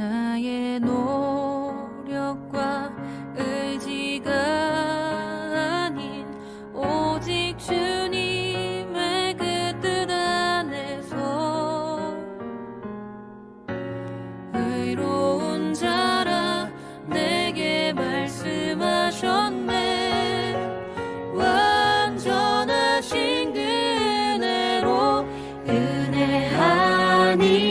나의 노력과 의지가 아닌 오직 주님의 그 뜻 안에서 의로운 자라 내게 말씀하셨네. 완전하신 그 은혜로 은혜 아니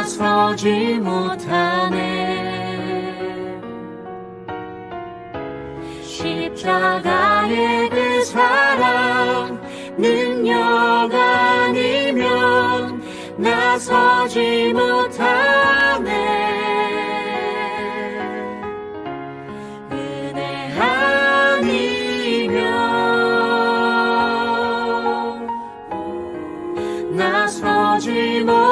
면 나서지 못하네. 십자가의 그 사랑 능력 아니면 나서지 못하네. 은혜 아니면 나서지 못하네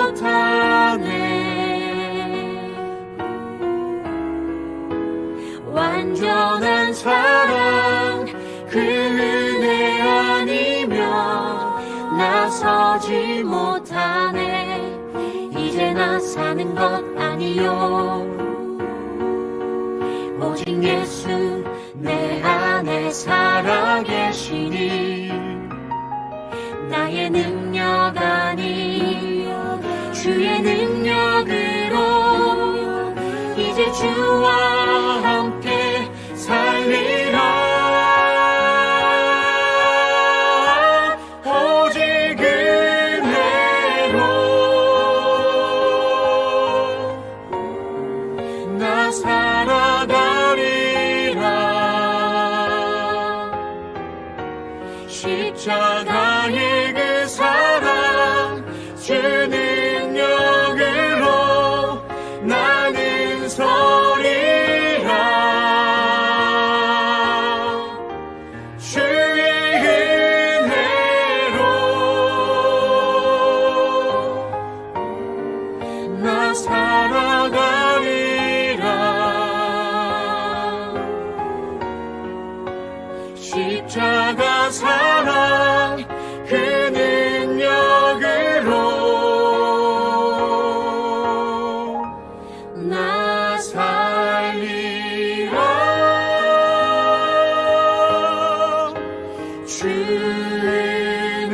완전한 사랑 그 은혜 아니면 나서지 못하네. 이제 나 사는 것 아니요. 오직 예수 내 안에 살아계시니 나의 능력 아니 주의 능력 십자가의 그 사랑 주 능력으로 나는 서리라. 주의 은혜로 나 살아가리라. 십자가 사랑 그 능력으로 나 살리라. 주 은혜로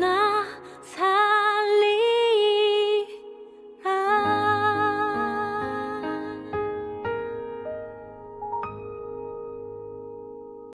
나